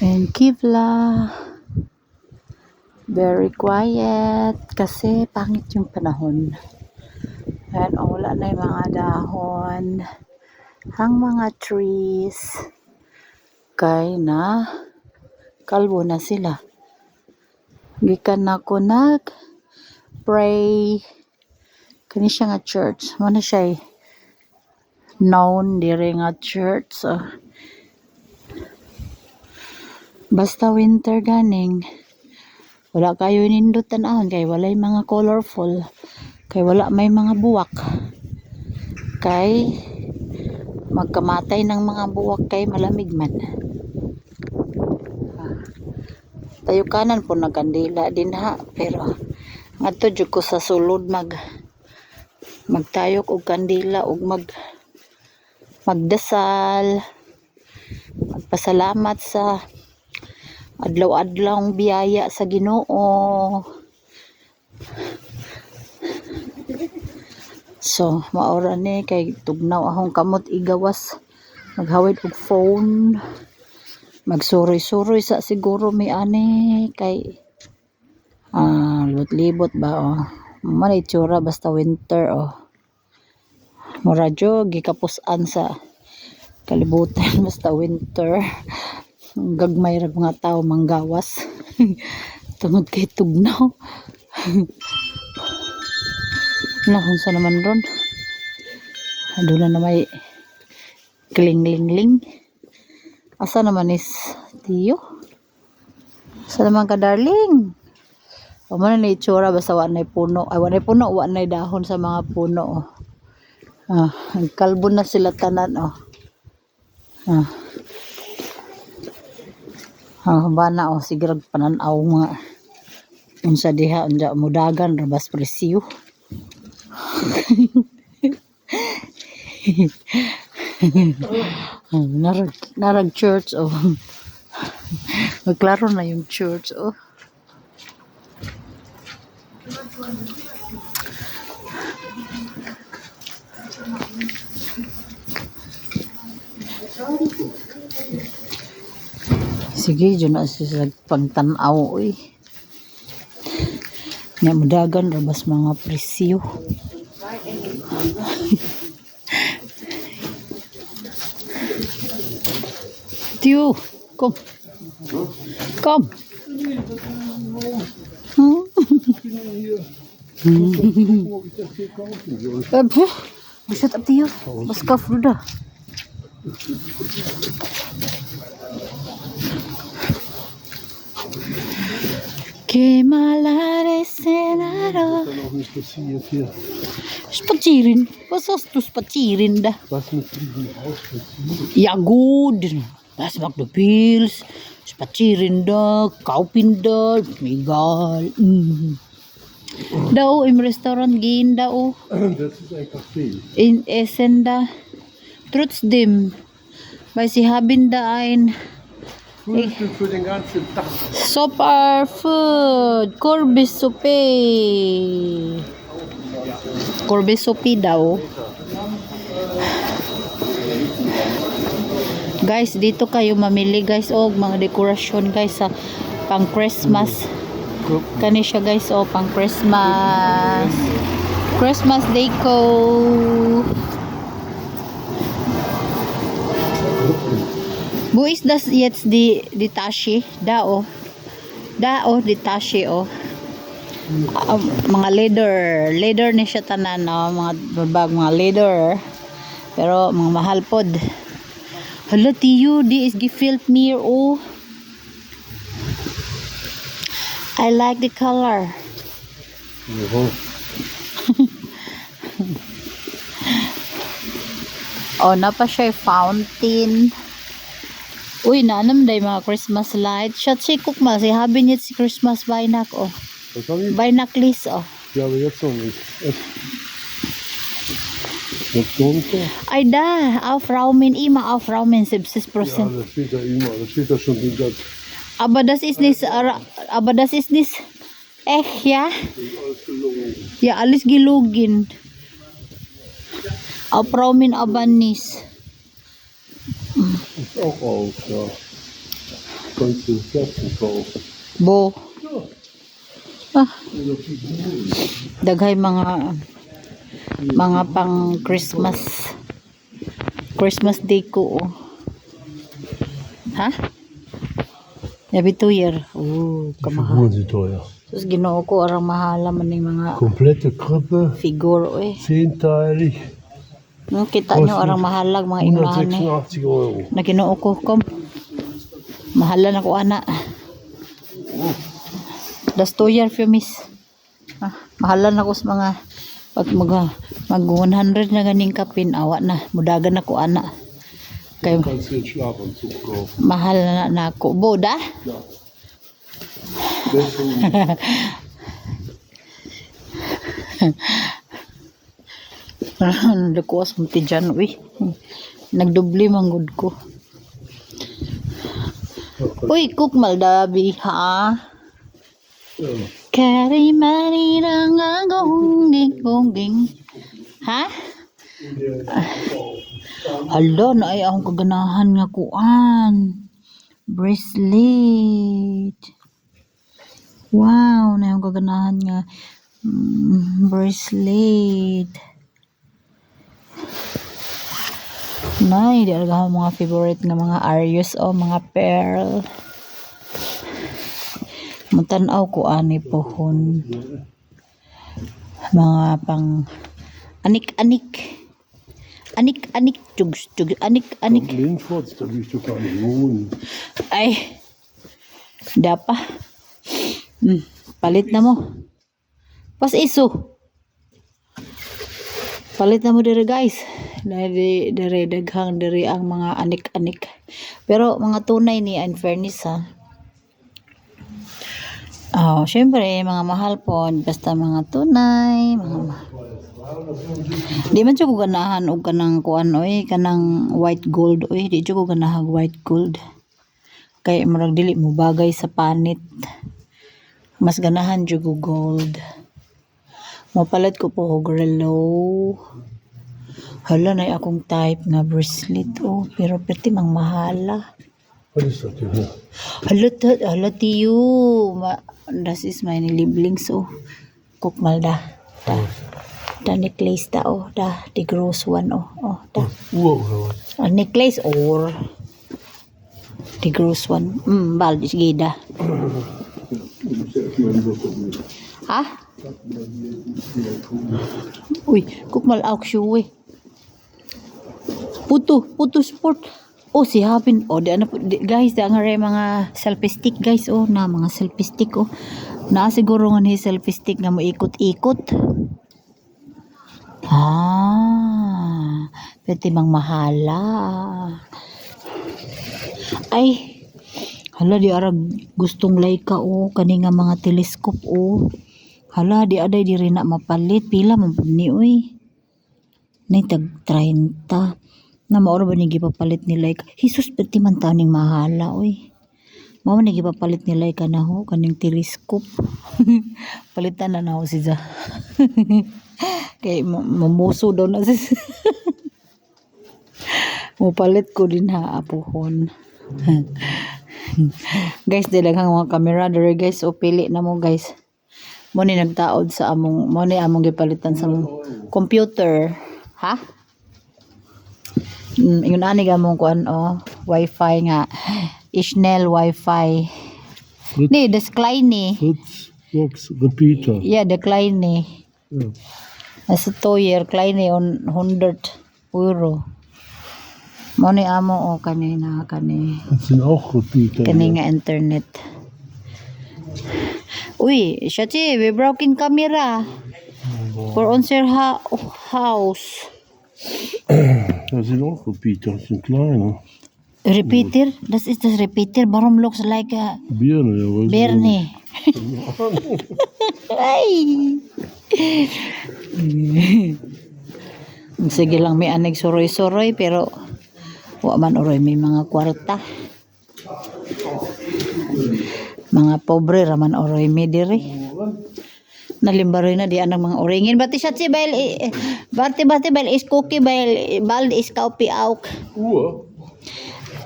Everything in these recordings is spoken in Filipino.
And Kivla. Very quiet kasi pangit yung panahon. Ayan, oh, wala na yung mga dahon. Ang mga trees. Kay na kalbo na sila. Gikan na ko nag pray kani siya nga church. Mo na siya eh, known dire nga church. So, basta winter ganing wala kayo nindot tanahon kay walay mga colorful kay wala may mga buwak. Kay magkamatay ng mga buwak kay malamig man. Tayo kanan po nagkandila din ha pero ngadto jud ko sa sulod mag magtayok og kandila og mag magdasal. Magpasalamat sa adlaw-adlaw biyaya sa Ginoo. So maora ni kay tugnaw ahong kamot igawas. Maghawid og phone. Magsuroy-suroy sa siguro may ani kay ah libot-libot ba oh. Man itsura basta winter oh. Mura jud gikapusan sa kalibutan basta winter gagmay ra mga tao manggawas. Tungod kay tugnaw. Nahon sa naman ron. Aduna na may kling-ling-ling. Asa naman is tiyo? Asa naman ka darling? O man na itsura basta wa na puno? Ay wa na puno wa na dahon sa mga puno oh. ah, kalbo na sila tanan oh. ah. Ah, bana o sige rag pananaw nga unsa diha unja mudagan rabas presyo. Ah, narag narag church oh. Magklaro na yung church oh. Sige, dyan na siya pangtanaw oy. Nga mudagan rabas mga presyo. Tiyo, kom. Kom. Hmm? Eh, puh. Buset up tiyo. Bas ka fruda. Senaro. dann auch nicht hier. Spazieren. Was hast du spazieren da? Was mit diesem Haus passiert? Ja gut. Was macht du Pilz? Spazieren da, kaupin da, egal. Mm. Daw im Restaurant gehen da oh. Das ist ein Café. in Essen da. Trotzdem, weil sie haben da ein Frühstück für den ganzen Tag. Super Food, Corby Suppe. Corby Suppe daw. Guys, dito kayo mamili guys og mga dekorasyon guys sa pang Christmas. Kani siya guys oh pang Christmas. Christmas deco. Ist das jetzt die die Tasche? Da oh. Da oh, oh. Ah, mga leather. Leather ni siya tanan no? mga bag mga leather. Pero mga mahal pod. Hala tiyo, di is gefilled mir oh. I like the color. Ja. Oh, napa siya fountain. Uy, naanam day mga Christmas light. Siya si Kukma, si Habi niya si Christmas Bainak, oh. Beinaklis, oh. Ja, aber jetzt noch nicht. Jetzt runter. Ay da, aufraumen, immer aufraumen, 70 Ja, Prozent. das steht da immer. Das steht da schon die ganze Aber das ist nicht, aber das ist nicht echt, ja? alles gelungen. Ja, alles gelogen. Aufraumen, aber nicht. Auch auf, ja. kannst du Kerzen kaufen. Bo. Ah, daghay mga mga pang Christmas Christmas day ko oh. Ha? Yabi two year. Oh, kamahal. Sus ginoo ko arang mahala man ning mga Komplette Krippe, figure oy. zehnteilig, Nung kita nyo arang mahalag mga ni. 186 Euro. Na ginoo ko kom. Mahala na ko ana. Das two year for miss. Ah, mahala na ko sa mga pag mag, mag 100 na ganing kapin awa na mudagan na ko ana. Kay mahal na na ako. Boda? Ja. Nagkuwas mo ti dyan, uy. Nagdubli manggod ko. Uy, cook maldabi, ha? ja. Kari manira nga gongging gongging. Ha? Hala, na ay akong kaganahan nga kuan. Bracelet. Wow, na akong kaganahan nga mm, bracelet. Nay, di alaga ako mga favorite nga mga Arius o mga pearl. Matanaw ko ani pohon. Mga pang tugs tugs anik-anik. Linford, da willst du gar nicht wohnen. Ay. Dapa. Hmm, palit na mo. Pas iso. Palit na mo dire guys. Dari dire daghang dire ang mga anik-anik. Pero mga tunay ni in fairness ha. Oh, syempre mga mahal po basta mga tunay, mga ma- Di man siya ko ganahan og kanang kuan oy, kanang white gold oy, di siya ko ganahan white gold. Kay murag dili mo bagay sa panit. Mas ganahan jud ko gold. Mapalit ko po og relo. Hala na akong type nga bracelet oh, pero perti mang mahala. Was ist das denn hier? Hala, ta- hala tiyo. Ma, das is my Lieblings oh. Kukmal da. Da. Da necklace da oh. Da. The gross one oh. Oh, da. Was? A necklace or the gross one. Mm, bal, sige da. Ha? Uy, kukmal auk shoe eh. Puto, puto sport. Oh, si Hapin. Oh, di, ano, di, guys, di, ang mga selfie stick, guys. Oh, na, mga selfie stick, oh. Na, siguro nga ni selfie stick nga mo ikot-ikot. Ah, pwede mang mahala. Ay, hala, di arag gustong Leica, oh. Kani nga mga telescope, oh. Hala, di aday di rin na mapalit. Pila man ni, uy. Nay, tag 30. Na mauro ba ni gipapalit ni Leica? Jesus, pati man taning mahala, uy. Mao ni gipapalit ni Leica na ho, kaning telescope. Palitan na na ho siya. Kay ma- mamuso daw na siya. Mupalit ko din ha, apuhon. guys, dilaghang mga camera dere guys, o pili na mo guys. Mo ni nagtaod sa among, mo ni among gipalitan sa computer. Ha? Mm, yun ani gamong kuan oh, wifi nga. Ishnel wifi. Fritz, Ni, das kleine. Fritz Box Repeater. Yeah, the kleine. Ja. Nasa toyer, kleine on 100 euro. Mo ni amo o kanina kani Das sind auch Repeater. kani nga internet. Uy, Shachi, we broken camera for unser ha house. Das sind auch Repeater, das sind kleine. Repeater? Das ist das Repeater. Warum looks like a Birne, ja, weiß Bernie? Ay! Sige lang may aneg suroy-suroy pero wa man uroy may mga kwarta. Mga pobre raman uroy may diri. Nalimbaroy na di anang mga oringin. Bati siya si Bail, eh, bati bati Bail is cookie Bail, bald is kaupi auk. Uhr?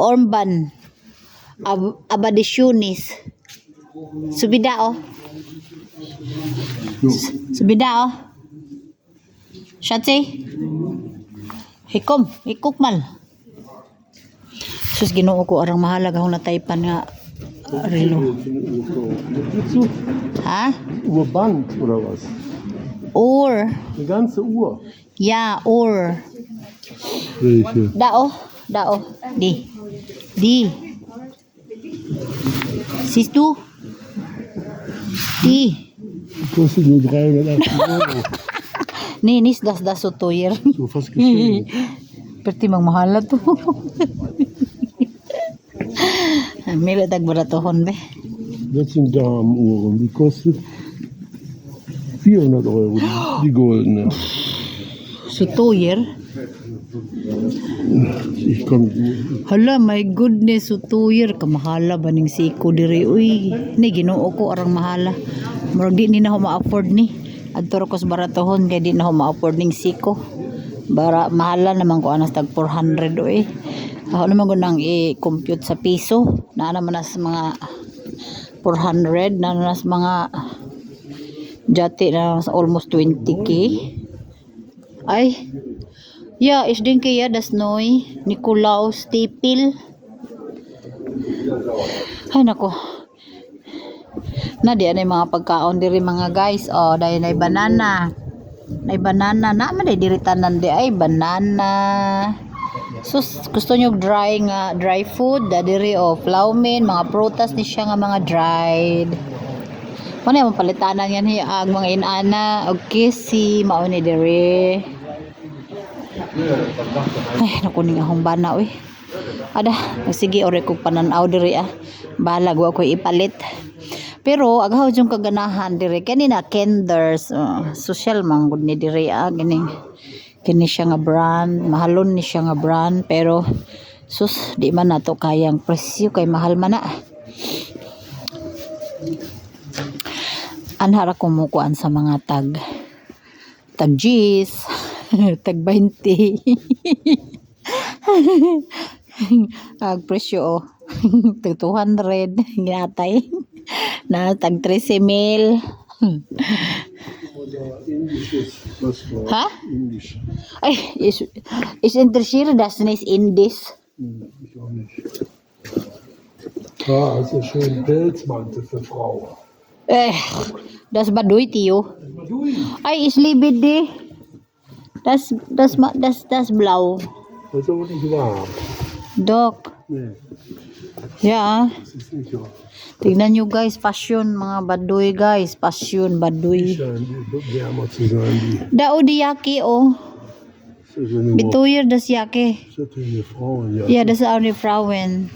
Ormban. Ab abadisyonis. Subida oh. Subida oh. Shatsi. Hikom, hikok mal. Sus ginoo ko arang mahalag akong nataypan nga relo. Gibt's so Ha? Urband oder was? Or. Eine ganze Uhr. Ja, or. Welche? Dao, dao. Di. Di. Siehst du? Di. Kostet nur 380 Euro. Ni, nis das das so teuer. So fast geschenkt. Perti mang mahal na to. Mila tag baratohon be. Das sind Damenuhren. Die kostet 400 Euro. Die, goldene. So teuer. Ich gut. Hala, my goodness, so teuer. Kamahala ba ning siko diri? Uy, ni ginoo ko arang mahala. Murag di ni na ma-afford ni. Adto ko sa baratohon kay di na ma-afford ning siko. Bara mahala naman ko anas tag 400 uy. Ako naman ko nang i-compute sa piso. Na naman nas mga 400 na nas mga jati na sa almost 20k. Ay, Ja, ich denke ja, das neu. Nikolaus Stipil. Ay, nako. Na, di ano yung mga pagkaon diri mga guys. Oh, dahil na banana. Na banana. Na, man diri tanan di ay banana. Sus, gusto nyo dry nga, dry food. Da diri, oh, flaumin, mga prutas ni siya nga mga dried. Ano yung palitanan yan, hey, ag mga inana, og kisi, mauni diri. Ay, nakuning akong bana, uy. Ada, sige, ore kong pananaw diri ah. Balag wa ko ipalit. Pero, agaw yung kaganahan diri. Kanina, kenders. Uh, social man gud ni diri ah. Gining, kini siya nga brand. Mahalon ni siya nga brand. Pero, sus, di man nato kayang presyo. Kay mahal man na. Anhara kumukuan sa mga tag tag G's, tag 20. Ag presyo oh. tag 200 ginatay. Na tag 13 mil. Oder indisches. Was war Ha? Ay, is is interessiert das nicht in this. Hm, ich auch nicht. Ah, hast du schön Pelzmantel für Frau. Eh, das baduy tiyo. Ui, Ay, is libid di. Das das ma- das das blau. das ist aber nicht warm. Dok. Nee, Ja. das ist nicht warm. Tignan nyo guys, passion mga baduy guys, passion Die baduy. Dao di yaki oh. eine, Bituyer das yaki. Ja, das auch eine Frauen.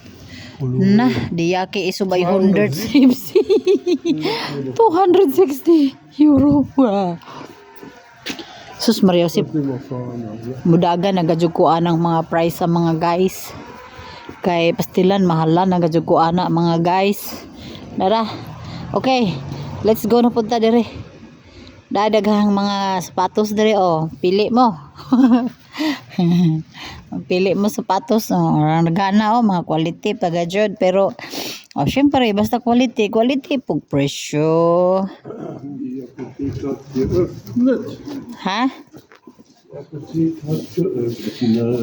Na, di yaki iso by 160. 260 euro. Wow. Sus Maria also. mudaga nagajukuan ang mga price sa mga guys. Kay pastilan mahala na mga guys. Dara. Okay, let's go na punta dire. Dadaghang mga sapatos dire oh. Pili mo. Pili mo sapatos oh. Nagana oh mga quality pagajud pero oh syempre basta quality, quality pug presyo. Ha?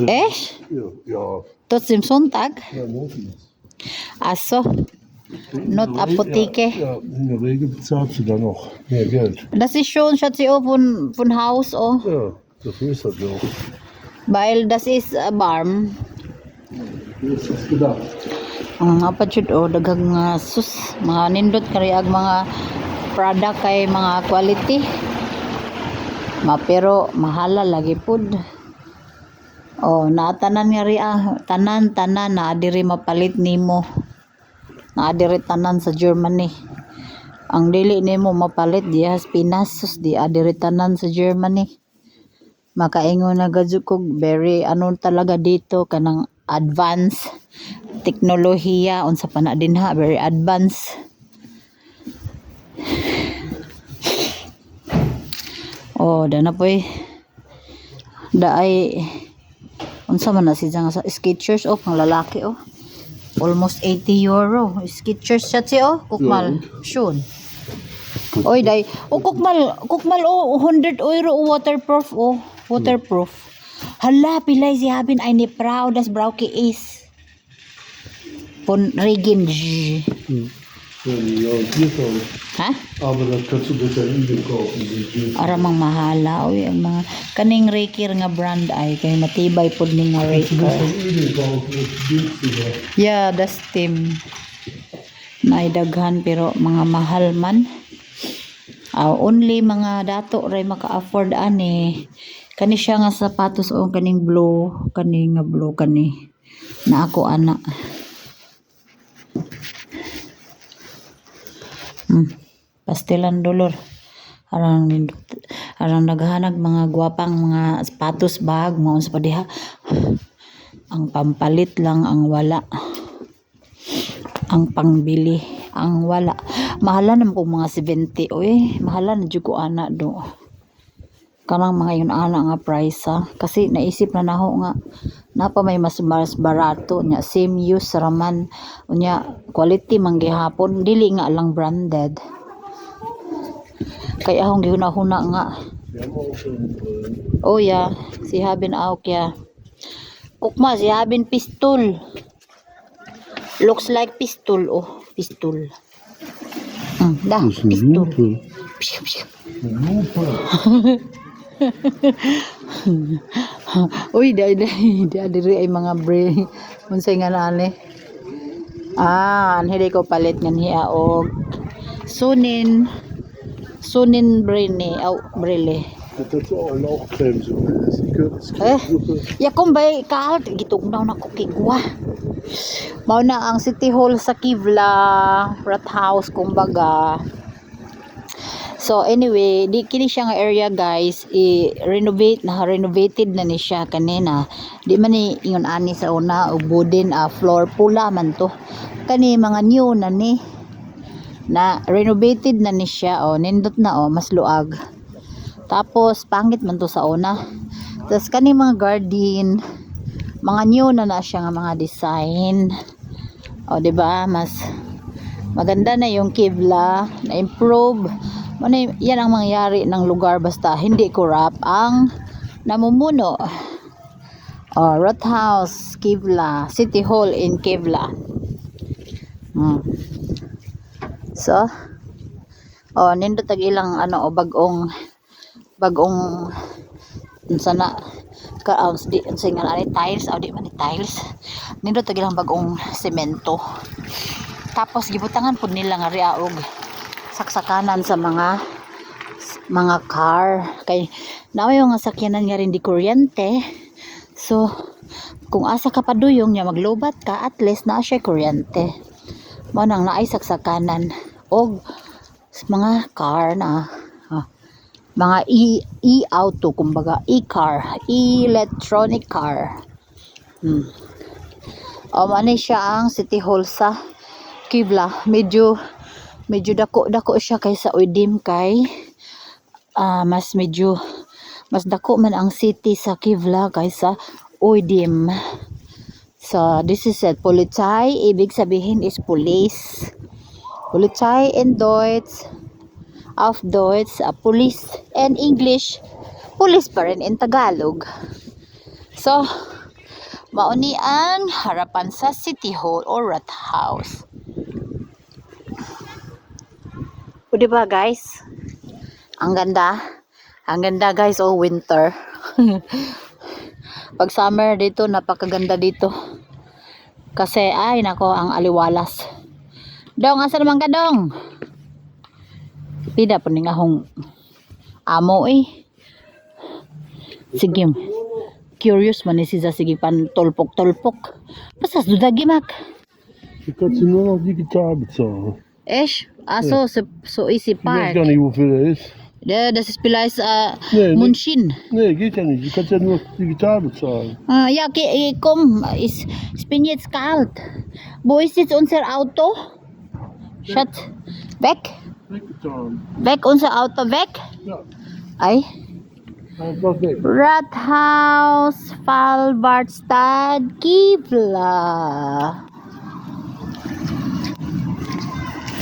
Eh? Ja, Tot sim Sonntag. ja, Mutti. Aso. Not In der Regel- Apotheke. Ja, in der Regel bezahlst du dann noch mehr Geld. Das ist schon, Schatzi, oh, von, von Haus, oh. Ja, dafür ist das auch. Weil das ist äh, warm. Wie ist das gedacht? Ang pa jud, oh, daghang nga sus, mga nindot kari ag mga product kay mga quality. Ma pero mahala lagi pud. Oh, naatanan nga ri ah, tanan tanan na diri mapalit nimo. Na diri tanan sa Germany. Ang dili nimo mapalit diha sa Pinas, di adiri tanan sa Germany. Makaingon na gadyo ko very ano talaga dito kanang advance teknolohiya unsa pa na din ha very advanced oh dana poy daay unsa man na si sa Skechers oh pang lalaki oh Almost 80 euro. Skechers siya siya oh. Kukmal. Shun. Oy, day. O kukmal. Kukmal oh. 100 euro oh, waterproof oh. Waterproof. Hala, pilay si Habin ay ni proud as brow ki is. Pon regin. Hm. Ha? Ara mang mahala oy ang mga kaning Raker nga brand ay kay matibay pud ni nga günstiger. Yeah, das team. Naidaghan pero mga mahal man. Ah, only mga dato ray maka-afford ani. Kani siya nga sapatos o kaning blue, kani nga blue kani. Na ako ana. Hmm. Pastelan dolor. Arang. Arang naghanag mga gwapang mga sapatos bag, mga pa diha. Ang pampalit lang ang wala ang pangbili ang wala mahala naman kung mga 70 oy mahala na jud ko ana do kanang mga yun ana nga price ha? Kasi naisip na naho nga napa may mas mas barato nya same use raman unya quality man gihapon. Dili nga lang branded. Kay ahong gihuna-huna nga. Oh ya. Si Habin Auk ya. Kukma si Habin pistol. Looks like pistol oh. Pistol. Ist eine pistol Uy, di di di diri ay mga bre. Unsay nga nani? Ah, anhiri ko palit nga niya og sunin sunin. Das ist die Eh? Ya kumbay kahal gitugnaw na ko kigwa. Mao na ang City Hall sa Kivla, Rat House kumbaga. So anyway, di kini siya nga area guys, i-renovate na renovated na ni siya kanina. Di man ni ingon ani sa una ug wooden ah, floor pula man to. Kani mga new na ni na renovated na ni siya oh nindot na oh mas luag. Tapos pangit man to sa una. Tapos kani mga garden, mga new na na siya nga mga design. O, di ba? Mas maganda na yung kibla, na improve. Ano, yan ang mangyayari ng lugar basta hindi corrupt ang namumuno. O, Rat House, Kivla, City Hall in Kivla. Hmm. So, o, nindot tag ilang ano, o, bagong bagong unsa na ka um, di unsa nga ani tiles aw di man tiles nindot tag ilang bagong semento tapos gibutangan pud nila nga riaog saksakanan sa mga mga car. Kay yung nga sakyanan nga rin di kuryente. So kung asa ka paduyong niya maglobat ka at least na siya kuryente. Mo nang naay saksakanan. Og mga car na ah, mga e e-auto kumbaga e-car electronic car. Hmm. o manay siya ang City Hall sa Kibla. Medyo medyo dako dako siya kaysa Uidim kay ah, mas medyo mas dako man ang city sa Kivla kaysa Uidim so this is it Polizei ibig sabihin is police Polizei in Deutsch of Deutsch, uh, police and English, police pa rin in Tagalog. So, mauni ang harapan sa City Hall or Rat House. O diba guys? Ang ganda. Ang ganda guys, oh winter. Pag summer dito, napakaganda dito. Kasi, ay nako, ang aliwalas. Dong, asa naman ka dong? Pida po ning ahong amo eh. Sige. Curious man ni siya sige pan tolpok-tolpok. Pasas dudagi mak. Hier kannst du nur noch digital bezahlen. Esh, aso so, so easy Ich weiß park. gar nicht, wofür der ist. Ja, das ist vielleicht uh, Nee, nee, Munshin. nee, geht ja nicht. Du kannst ja nur digital bezahlen. Ah, ja, okay, eh, komm, ich, ich bin jetzt kalt. Wo ist jetzt unser Auto? Schatz, weg, Weggetan. weg, unser Auto, weg. Ja, weg. Rathaus, Falbartstad, Kivla.